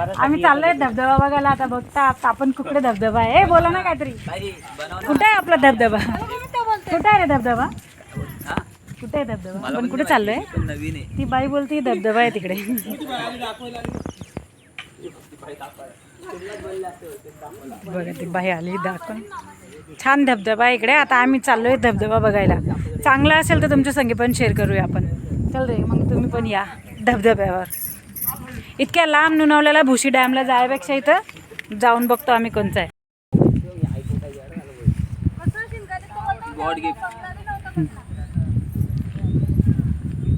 आम्ही चाललोय धबधबा बघायला आता बघता आता आपण कुकडे धबधबा आहे. बोला ना काहीतरी. कुठे आहे आपला धबधबा? कुठे आहे रे धबधबा? कुठे आहे धबधबा? आपण कुठे चाललोय? नवीन आहे. ती बाई बोलती धबधबा आहे तिकडे. बघा ती बाई आली दाखवून छान धबधबा आहे इकडे. आता आम्ही चाललोय धबधबा बघायला. चांगला असेल तर तुमच्या संगी पण शेअर करूया आपण. चल रे मग तुम्ही पण या धबधब्यावर. इतक्या लांब नुनावल्याला भुशी डॅमला जायपेक्षा इथं जाऊन बघतो आम्ही कोणचा आहे.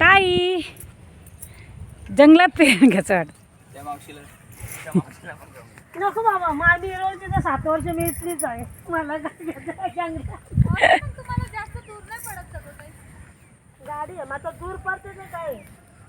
ताई जंगलात पेन घ्यायचं वाटतं? नको बाबा माझी रोज तिथं सात वर्ष मी इथलीच आहे. मला काय घ्यायचं जंगलात. गाडी आहे माझा दूर पडते ना काय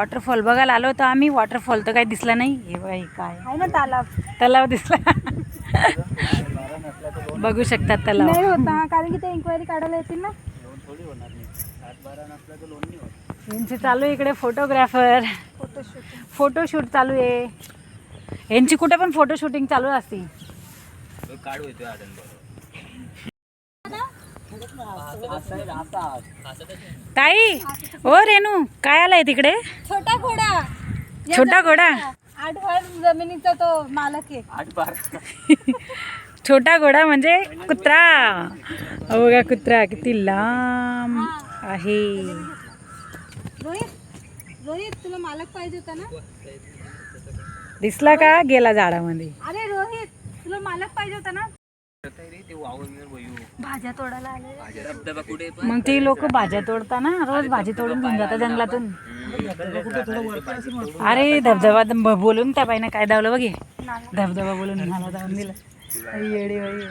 वॉटरफॉल बघायला आलो होतो आम्ही. वॉटरफॉल तर काही दिसला नाही. हे बाई काय? आहे ना तालाब तलाव दिसला. बघू शकतात तलाव. नाही होता कारण की ते इन्क्वायरी काढायला येतील ना. लोन थोडी होणार नाही सात बारा नसला तर लोन नाही होत यांचे चालू आहे इकडे फोटोग्राफर फोटोशूट चालू आहे. यांची कुठे पण फोटो शूटिंग चालू असते काढू येतोय आदन ताई ओ रेणू काय आलाय तिकडे? छोटा घोडा. छोटा घोडा? आठ जमिनीचा तो मालक आहे. आठ बारा छोटा घोडा म्हणजे कुत्रा. अहो बघा कुत्रा किती लांब आहे. रोहित रोहित तुला मालक पाहिजे होता ना? दिसला का गेला झाडामध्ये? अरे रोहित तुला मालक पाहिजे होता ना? भाज्या तोडायला आले धबधबा कुठे मग ते लोक भाज्या तोडता ना रोज भाजी तोडून घेऊन जातात जंगलातून. अरे धबधबा ब- बोलून त्या बाईनं काय दावलं बघे. धबधबा बोलून मला जाऊन दिला. आई येडी बाई.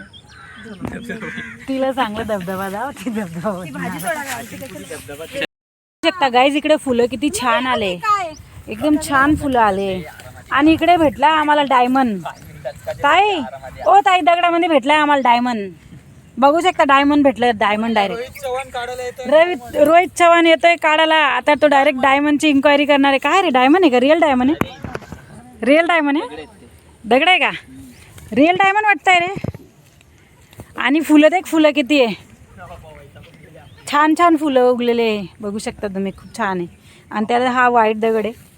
तिला चांगलं धबधबा जाव ती धबधबा बोलून. शकता गाईज इकडे फुलं किती छान आले. एकदम छान फुलं आले. आणि इकडे भेटला आम्हाला डायमंड. ताई ओ ताई दगडामध्ये भेटलाय आम्हाला डायमंड बघू शकता डायमंड भेटलं डायमंड डायरेक्ट रवी रोहित चव्हाण येतोय काढायला. आता तो डायरेक्ट डायमंडची इन्क्वायरी करणार आहे. काय रे डायमंड आहे का? रिअल डायमंड आहे? रिअल डायमंड आहे? दगड आहे का? रिअल डायमंड वाटतंय रे. आणि फुलं देख फुलं किती आहे. छान छान फुलं उगलेले आहे. बघू शकता तुम्ही खूप छान आहे. आणि त्याला हा व्हाईट दगड आहे.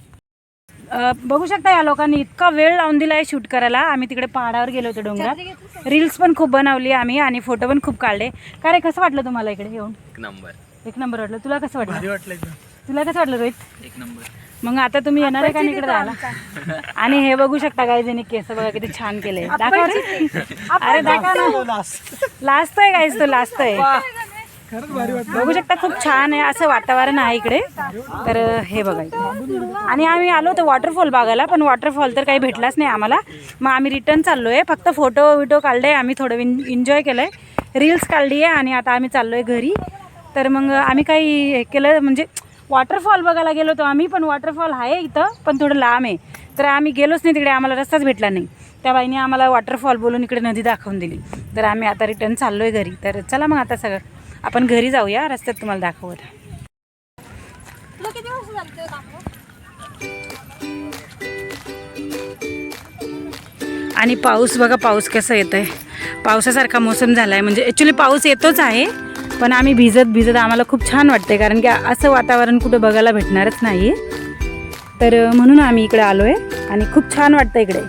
बघू शकता या लोकांनी इतका वेळ लावून दिला आहे शूट करायला. आम्ही तिकडे पहाडावर गेलो होतो डोंगरात. रील्स पण खूप बनवली आम्ही आणि फोटो पण खूप काढले. काय रे कसं वाटलं तुम्हाला इकडे येऊन? एक नंबर. एक नंबर वाटलं. तुला कसं वाटलं? तुला कसं वाटलं रोहित? एक नंबर. मग आता तुम्ही येणार आहे का इकडे राहायला? आणि हे बघू शकता काही जणी केस बघा किती छान केले. दाखव रे. अरे दाखव ना. लास्ट. आहे गाईज तो लास्ट आहे. बघू शकता खूप छान आहे असं वातावरण आहे इकडे. तर हे बघा इकडे. आणि आम्ही आलो होतो वॉटरफॉल बघायला पण वॉटरफॉल तर काही भेटलाच नाही आम्हाला. मग आम्ही रिटर्न चाललो आहे फक्त फोटो विटो काढले आम्ही थोडं एन्जॉय केलं आहे रील्स काढली आहे आणि आता आम्ही चाललो आहे घरी. तर मग आम्ही काही हे केलं म्हणजे वॉटरफॉल बघायला गेलो होतो आम्ही पण वॉटरफॉल आहे इथं पण थोडं लांब आहे. तर आम्ही गेलोच नाही तिकडे आम्हाला रस्ताच भेटला नाही. त्या बाईने आम्हाला वॉटरफॉल बोलून इकडे नदी दाखवून दिली. तर आम्ही आता रिटर्न चाललो आहे घरी. तर चला मग आता सगळं. आपण घरी जाऊया रस्त्यात तुम्हाला दाखवत? आणि पाऊस बघा पाऊस कसं येत आहे पावसासारखा मोसम झाला आहे म्हणजे ॲक्च्युली पाऊस येतोच आहे पण आम्ही भिजत भिजत आम्हाला खूप छान वाटते कारण की असं वातावरण कुठं बघायला भेटणारच नाही. तर म्हणून आम्ही इकडे आलो आहे आणि खूप छान वाटतं इकडे.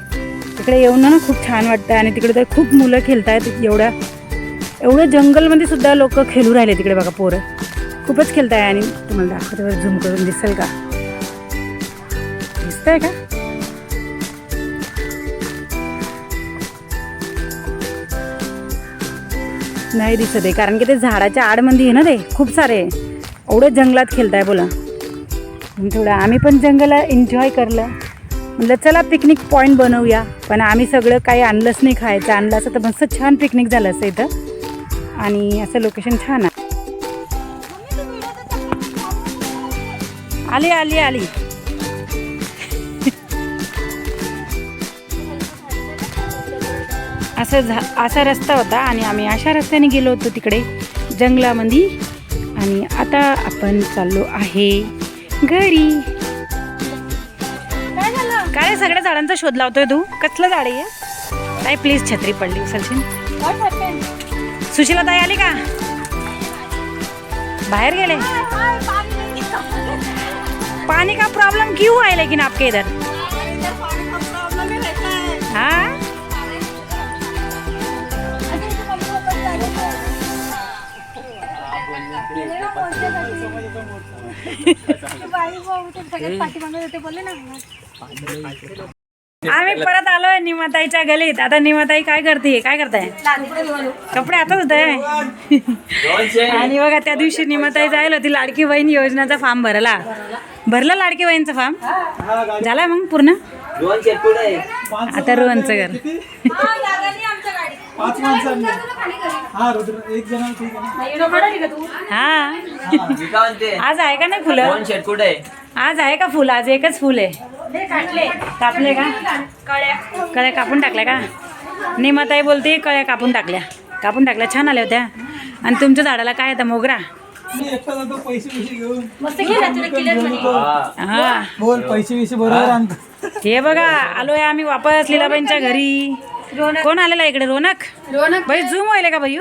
इकडे येऊन ना खूप छान वाटतं आणि तिकडे तर खूप मुलं खेळत आहेत एवढ्या एवढं जंगलमध्ये सुद्धा लोक खेळू राहिले तिकडे बघा पोरं. खूपच खेळत आहे आणि तुम्हाला दाखवते झूम करून दिसेल का? दिसतंय का? नाही दिसत आहे कारण की ते झाडाच्या आडमध्ये आहे ना ते खूप सारे. एवढं जंगलात खेळताय बोला. थोडं आम्ही पण जंगल एन्जॉय करलं. म्हटलं चला पिकनिक पॉईंट बनवूया. पण आम्ही सगळं काही आणलंच नाही खायचं. आणलं असं तर मस्त छान पिकनिक झालं असं इथं. आणि असं लोकेशन छान आहे. आली आली आली. असं झा असा रस्ता होता आणि आम्ही अशा रस्त्याने गेलो होतो तिकडे जंगलामध्ये. आणि आता आपण चाललो आहे घरी. काय सगळ्या झाडांचा शोध लावतोय तू? कसलं झाड आहे ताई प्लीज छत्री पडली उचलशील. सुशीला ताई आली का? बाहेर गेले? पानी का प्रॉब्लम क्यों है लेकिन आपके इधर? हाँ? आम्ही परत आलोय निमाताईच्या गलीत. आता निमाताई काय करते? काय करताय? कपडे आता होत आहे आणि बघा त्या दिवशी निमाताई जायला होती लाडकी बहीण योजनेचा फॉर्म भरला. भरला लाडकी बहीणचा फॉर्म? झाला मग पूर्ण? आता रोहनचं घर. हा. हा. आज आहे का नाही फुलं? आज आहे का फुल? आज एकच फुल आहे. कापले का? कळ्या. कापून टाकल्या का? निमाताई बोलते कळ्या कापून टाकल्या. कापून टाकल्या छान आल्या होत्या. आणि तुमच्या झाडाला काय येतं मोगरा? हा. बोल पैसे पैसे बरोबर आणतो. हे बघा आलोय आम्ही वापस लीलाबाईंच्या घरी. कोण आलेला इकडे रोनक? रोनक. बाई झूम व्हायला का भाई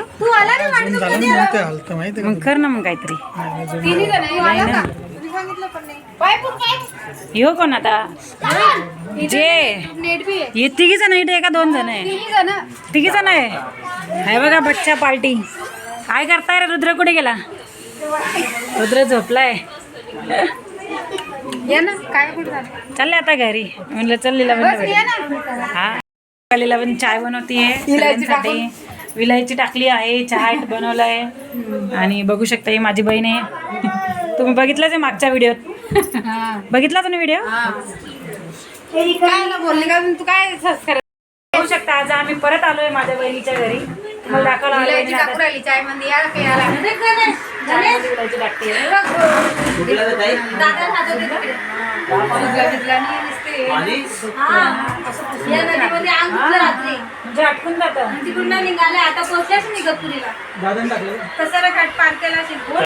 हलतं माहिती मग कर ना मग काहीतरी. हो कोण आता? जे. हे तिघी जण इथे का दोन जण आहे. तिघी जण आहे. हाय बघा बच्चा पार्टी. काय करताय रे? रुद्र कुठे गेला? रुद्र झोपलाय. चालले आता घरी. म्हणलं चल लीला हा. लीला पण चाय बनवतीये सगळ्यांसाठी. विलायची टाकली आहे चहा बनवलाय. आणि बघू शकता ही माझी बहीण आहे. तुम्ही बघितलंच आहे मागच्या व्हिडिओत. बघितला तुम्ही व्हिडिओ? बघू शकता? आज आम्ही परत आलोय माझ्या बहिणीच्या घरी. तुम्हाला दाखवलं म्हणजे अटकून जातं. आता पोहोचल्याच दादा टाकलं. कसं कट पार केला असेल.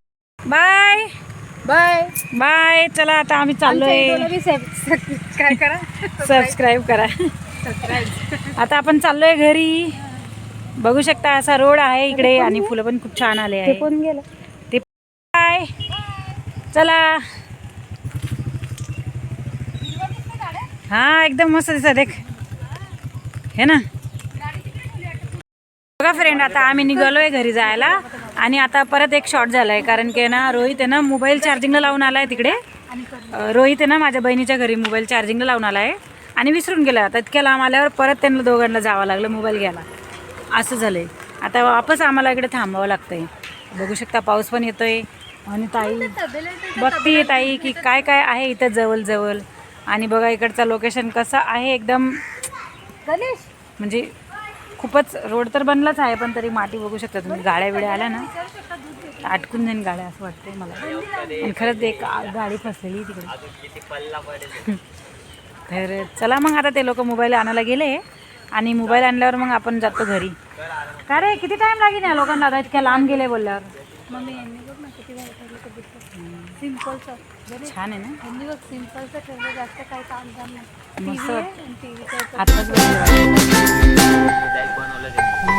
बाय. बाय. चला आता आम्ही चाललोय. काय करा? सबस्क्राईब करा. आता आपण चाललोय घरी. बघू शकता असा रोड आहे इकडे आणि फुलं पण खूप छान आले आहे. गेलं. ते बाय. चला. हा एकदम मस्त दिसत देख. हे ना. बघा फ्रेंड आता आम्ही निघालोय घरी जायला. आणि आता परत एक शॉट झालाय कारण की ना रोहित आहे ना मोबाईल चार्जिंगला लावून आलाय तिकडे. अं, रोहित आहे ना माझ्या बहिणीच्या घरी मोबाईल चार्जिंगला लावून आलाय. आणि विसरून गेला आता इतक्या लांब आल्यावर परत त्यांना दोघांना जावं लागलं मोबाईल घ्यायला. असं झालंय. आता वापस आम्हाला इकडे थांबावं लागतंय. बघू शकता पाऊस पण येतोय. आणि ताई बघतीये ताई की काय काय आहे इथं जवळ जवळ आणि बघा इकडचं लोकेशन कसं आहे एकदम गणेश! म्हणजे खूपच रोड तर बनलाच आहे पण तरी माती बघू शकता तुम्ही. गाड्या बिड्या आल्या ना आटकून जाईन गाड्या असं वाटतंय मला. आणि खरंच एक गाडी फसलेली तिकडे. तर चला मग आता ते लोक मोबाईल आणायला गेले आणि मोबाईल आणल्यावर मग आपण जातो घरी. का रे किती टाइम लागेल या लोकांना? आता इतक्या लांब गेले बोलल्यावर. सिम्पलचं छान आहे ना यांनी बघ सिम्पलचं ठेवलं जास्त काही काम नाही मस्त. बनवलं हम्म. आत्ताच बनवलं